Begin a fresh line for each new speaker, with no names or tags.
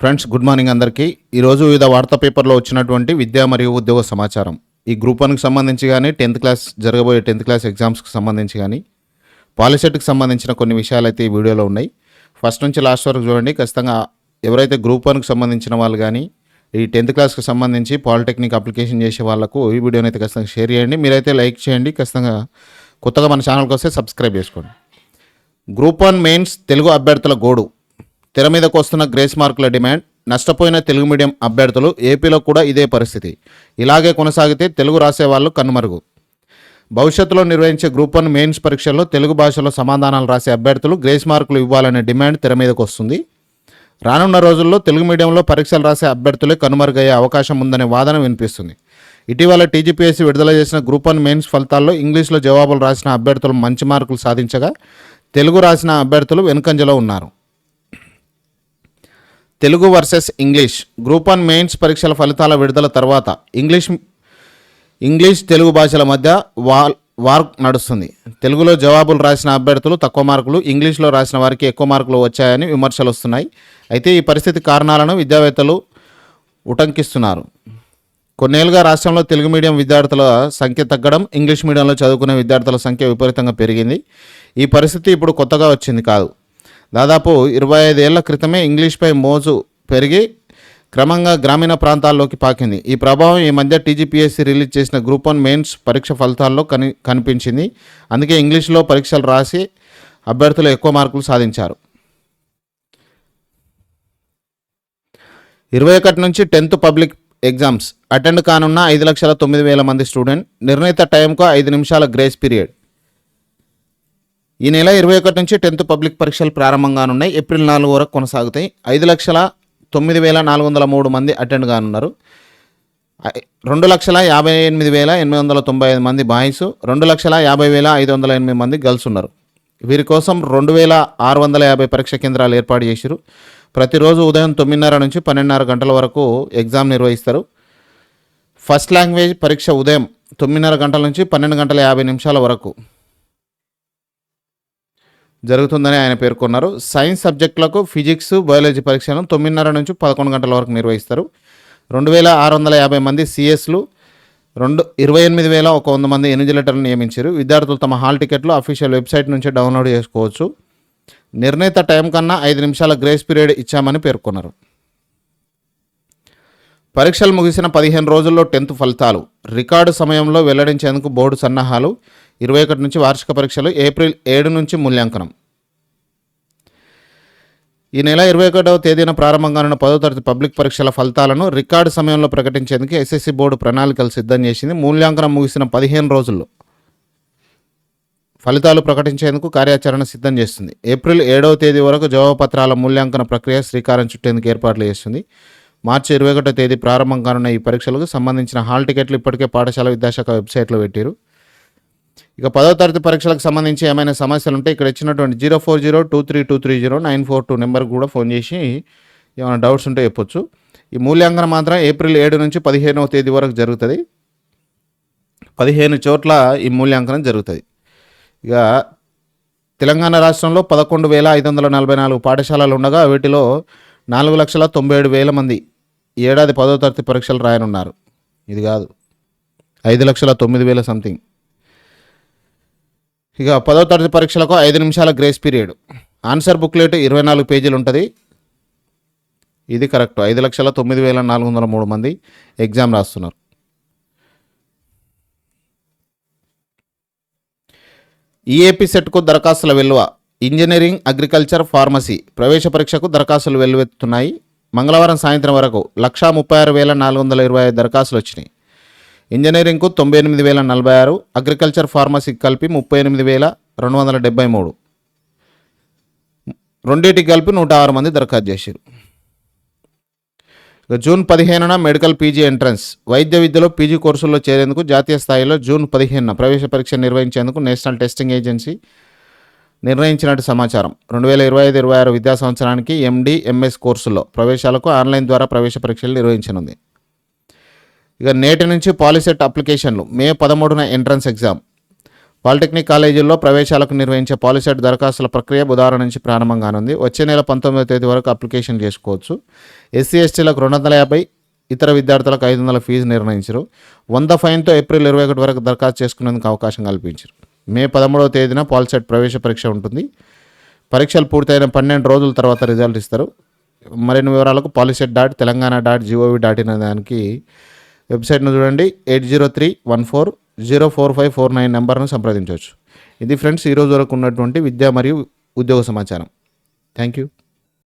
Friends good morning అందరికీ. ఈరోజు వివిధ వార్తా పేపర్లో వచ్చినటువంటి విద్యా మరియు ఉద్యోగ సమాచారం. ఈ గ్రూప్ వన్కి సంబంధించి కానీ టెన్త్ క్లాస్ జరగబోయే టెన్త్ క్లాస్ ఎగ్జామ్స్కి సంబంధించి కానీ పాలిసెట్కి సంబంధించిన కొన్ని విషయాలు అయితే ఈ వీడియోలో ఉన్నాయి. ఫస్ట్ నుంచి లాస్ట్ వరకు చూడండి. ఖచ్చితంగా ఎవరైతే గ్రూప్ వన్కి సంబంధించిన వాళ్ళు కానీ ఈ టెన్త్ క్లాస్కి సంబంధించి పాలిటెక్నిక్ అప్లికేషన్ చేసే వాళ్ళకు ఈ వీడియోని అయితే ఖచ్చితంగా షేర్ చేయండి. మీరైతే లైక్ చేయండి. ఖచ్చితంగా కొత్తగా మన ఛానల్కి వస్తే సబ్స్క్రైబ్ చేసుకోండి. గ్రూప్ వన్ మెయిన్స్ తెలుగు అభ్యర్థుల గోడు. తెర మీదకు వస్తున్న గ్రేస్ మార్కుల డిమాండ్ నష్టపోయిన తెలుగు మీడియం అభ్యర్థులు ఏపీలో కూడా ఇదే పరిస్థితి. ఇలాగే కొనసాగితే తెలుగు రాసే వాళ్ళు కనుమరుగు. భవిష్యత్తులో నిర్వహించే గ్రూప్ వన్ మెయిన్స్ పరీక్షల్లో తెలుగు భాషలో సమాధానాలు రాసే అభ్యర్థులు గ్రేస్ మార్కులు ఇవ్వాలనే డిమాండ్ తెర మీదకు వస్తుంది. రానున్న రోజుల్లో తెలుగు మీడియంలో పరీక్షలు రాసే అభ్యర్థులే కనుమరుగయ్యే అవకాశం ఉందనే వాదన వినిపిస్తుంది. ఇటీవల టీజీపీఎస్సీ విడుదల చేసిన గ్రూప్ వన్ మెయిన్స్ ఫలితాల్లో ఇంగ్లీష్లో జవాబులు రాసిన అభ్యర్థులు మంచి మార్కులు సాధించగా తెలుగు రాసిన అభ్యర్థులు వెనుకంజలో ఉన్నారు. Telugu versus English. Group one mains పరీక్షల ఫలితాల విడుదల తర్వాత ఇంగ్లీష్ ఇంగ్లీష్ తెలుగు భాషల మధ్య వాల్ వార్ నడుస్తుంది. తెలుగులో జవాబులు రాసిన అభ్యర్థులు తక్కువ మార్కులు ఇంగ్లీష్లో రాసిన వారికి ఎక్కువ మార్కులు వచ్చాయని విమర్శలు వస్తున్నాయి. అయితే ఈ పరిస్థితి కారణాలను విద్యావేత్తలు ఉటంకిస్తున్నారు. కొన్నేళ్ళుగా రాష్ట్రంలో తెలుగు మీడియం విద్యార్థుల సంఖ్య తగ్గడం ఇంగ్లీష్ మీడియంలో చదువుకునే విద్యార్థుల సంఖ్య విపరీతంగా పెరిగింది. ఈ పరిస్థితి ఇప్పుడు కొత్తగా వచ్చింది కాదు. దాదాపు ఇరవై ఐదేళ్ళ క్రితమే ఇంగ్లీష్పై మోజు పెరిగి క్రమంగా గ్రామీణ ప్రాంతాల్లోకి పాకింది. ఈ ప్రభావం ఈ మధ్య టీజీపీఎస్సీ రిలీజ్ చేసిన గ్రూప్ వన్ మెయిన్స్ పరీక్ష ఫలితాల్లో కని కనిపించింది. అందుకే ఇంగ్లీష్లో పరీక్షలు రాసి అభ్యర్థులు ఎక్కువ మార్కులు సాధించారు. ఇరవై ఒకటి నుంచి టెన్త్ పబ్లిక్ ఎగ్జామ్స్. అటెండ్ కానున్న ఐదు లక్షల తొమ్మిది వేల మంది స్టూడెంట్. నిర్ణీత టైంకు ఐదు నిమిషాల గ్రేస్ పీరియడ్. ఈ నెల ఇరవై ఒకటి నుంచి టెన్త్ పబ్లిక్ పరీక్షలు ప్రారంభంగానున్నాయి. ఏప్రిల్ నాలుగు వరకు కొనసాగుతాయి. ఐదు లక్షల తొమ్మిది వేల నాలుగు వందల మూడు మంది అటెండ్ కానున్నారు. రెండు లక్షల యాభై ఎనిమిది వేల ఎనిమిది వందల తొంభై ఐదు మంది బాయ్స్ రెండు లక్షల యాభై వేల ఐదు వందల ఎనిమిది మంది గర్ల్స్ ఉన్నారు. వీరి కోసం రెండు వేల ఆరు వందల యాభై పరీక్ష కేంద్రాలు ఏర్పాటు చేశారు ప్రతిరోజు ఉదయం తొమ్మిదిన్నర నుంచి పన్నెండున్నర గంటల వరకు ఎగ్జామ్ నిర్వహిస్తారు. ఫస్ట్ లాంగ్వేజ్ పరీక్ష ఉదయం తొమ్మిదిన్నర గంటల నుంచి పన్నెండు గంటల యాభై నిమిషాల వరకు. జరుగుతుందని ఆయన పేర్కొన్నారు. సైన్స్ సబ్జెక్టులకు ఫిజిక్స్ బయాలజీ పరీక్షలను తొమ్మిదిన్నర నుంచి పదకొండు గంటల వరకు నిర్వహిస్తారు. రెండు వేల ఆరు వందల యాభై మంది సిఎస్లు రెండు ఇరవై ఎనిమిది వేల ఒక వంద మంది ఎనిజిలేటర్లు నియమించారు. విద్యార్థులు తమ హాల్ టికెట్లు అఫీషియల్ వెబ్సైట్ నుంచి డౌన్లోడ్ చేసుకోవచ్చు. నిర్ణీత టైం కన్నా ఐదు నిమిషాల గ్రేస్ పీరియడ్ ఇచ్చామని పేర్కొన్నారు. పరీక్షలు ముగిసిన పదిహేను రోజుల్లో టెన్త్ ఫలితాలు. రికార్డు సమయంలో వెల్లడించేందుకు బోర్డు సన్నాహాలు. ఇరవై ఒకటి నుంచి వార్షిక పరీక్షలు ఏప్రిల్ ఏడు నుంచి మూల్యాంకనం. ఈ నెల ఇరవై ఒకటవ తేదీన ప్రారంభంగానున్న పదో తరగతి పబ్లిక్ పరీక్షల ఫలితాలను రికార్డు సమయంలో ప్రకటించేందుకు ఎస్ఎస్సి బోర్డు ప్రణాళికలు సిద్ధం చేసింది. మూల్యాంకనం ముగిసిన పదిహేను రోజుల్లో ఫలితాలు ప్రకటించేందుకు కార్యాచరణ సిద్ధం చేస్తుంది. ఏప్రిల్ ఏడవ తేదీ వరకు జవాబుపత్రాల మూల్యాంకన ప్రక్రియ శ్రీకారం చుట్టేందుకు ఏర్పాట్లు చేస్తుంది. మార్చి ఇరవై ఒకటో తేదీ ప్రారంభం కానున్న ఈ పరీక్షలకు సంబంధించిన హాల్ టికెట్లు ఇప్పటికే పాఠశాల విద్యాశాఖ వెబ్సైట్లో పెట్టారు. ఇక పదో తరగతి పరీక్షలకు సంబంధించి ఏమైనా సమస్యలు ఉంటే ఇక్కడ ఇచ్చినటువంటి zero four zero two three two three zero nine four two నెంబర్కి కూడా ఫోన్ చేసి ఏమైనా డౌట్స్ ఉంటే చెప్పొచ్చు. ఈ మూల్యాంకనం మాత్రం ఏప్రిల్ ఏడు నుంచి పదిహేనవ తేదీ వరకు జరుగుతుంది. పదిహేను చోట్ల ఈ మూల్యాంకనం జరుగుతుంది. ఇక తెలంగాణ రాష్ట్రంలో పదకొండు వేల ఐదు వందల నలభై నాలుగు పాఠశాలలు ఉండగా వీటిలో నాలుగు లక్షల తొంభై ఏడు వేల మంది ఈ ఏడాది పదో తరగతి పరీక్షలు రాయనున్నారు. ఇది కాదు. ఐదు లక్షల తొమ్మిది వేల సంథింగ్ ఇక పదో తరగతి పరీక్షలకు ఐదు నిమిషాల గ్రేస్ పీరియడ్ ఆన్సర్ బుక్లెట్ ఇరవై నాలుగు పేజీలు ఉంటుంది. ఇది కరెక్ట్ ఐదు లక్షల తొమ్మిది వేల నాలుగు వందల మూడు మంది ఎగ్జామ్ రాస్తున్నారు. ఈఏపీ సెట్కు దరఖాస్తుల వెలువ ఇంజనీరింగ్ అగ్రికల్చర్ ఫార్మసీ ప్రవేశ పరీక్షకు దరఖాస్తులు వెల్లువెత్తుతున్నాయి. మంగళవారం సాయంత్రం వరకు లక్షా ముప్పై ఆరు వేల నాలుగు వందల ఇరవై ఐదు దరఖాస్తులు వచ్చినాయి. ఇంజనీరింగ్కు తొంభై ఎనిమిది వేల నలభై ఆరు అగ్రికల్చర్ ఫార్మసీకి కలిపి ముప్పై ఎనిమిది వేల రెండు వందల డెబ్బై మూడు. రెండింటికి కలిపి నూట ఆరు మంది దరఖాస్తు చేశారు జూన్ పదిహేనున మెడికల్ పీజీ ఎంట్రన్స్ వైద్య విద్యలో పీజీ కోర్సుల్లో చేరేందుకు జాతీయ స్థాయిలో జూన్ పదిహేనున ప్రవేశ పరీక్ష నిర్వహించేందుకు నేషనల్ టెస్టింగ్ ఏజెన్సీ నిర్ణయించినట్టు సమాచారం. రెండు వేల ఇరవై ఐదు ఇరవై ఆరు విద్యా సంవత్సరానికి ఎండి ఎంఎస్ కోర్సుల్లో ప్రవేశాలకు ఆన్లైన్ ద్వారా ప్రవేశ పరీక్షలు నిర్వహించనుంది. ఇక నేటి నుంచి పాలిసెట్ అప్లికేషన్లు మే పదమూడున ఎంట్రన్స్ ఎగ్జామ్. పాలిటెక్నిక్ కాలేజీల్లో ప్రవేశాలకు నిర్వహించే పాలిసెట్ దరఖాస్తుల ప్రక్రియ బుధవారం నుంచి ప్రారంభం కానుంది వచ్చే నెల పంతొమ్మిదో తేదీ వరకు అప్లికేషన్ చేసుకోవచ్చు. ఎస్సీ ఎస్టీలకు రెండు వందల యాభై ఇతర విద్యార్థులకు ఐదు వందల ఫీజు నిర్ణయించరు. వంద ఫైన్తో ఏప్రిల్ ఇరవై ఒకటి వరకు దరఖాస్తు చేసుకునేందుకు అవకాశం కల్పించారు. మే పదమూడవ తేదీన పాలిసెట్ ప్రవేశ పరీక్ష ఉంటుంది. పరీక్షలు పూర్తయిన పన్నెండు రోజుల తర్వాత రిజల్ట్ ఇస్తారు. మరిన్ని వివరాలకు polycet dot Telangana dot GOV dot in దానికి వెబ్సైట్ను చూడండి. Eight zero three one four zero four five four nine నెంబర్ను సంప్రదించవచ్చు. ఇది ఫ్రెండ్స్ ఈరోజు వరకు ఉన్నటువంటి విద్య మరియు ఉద్యోగ సమాచారం. Thank you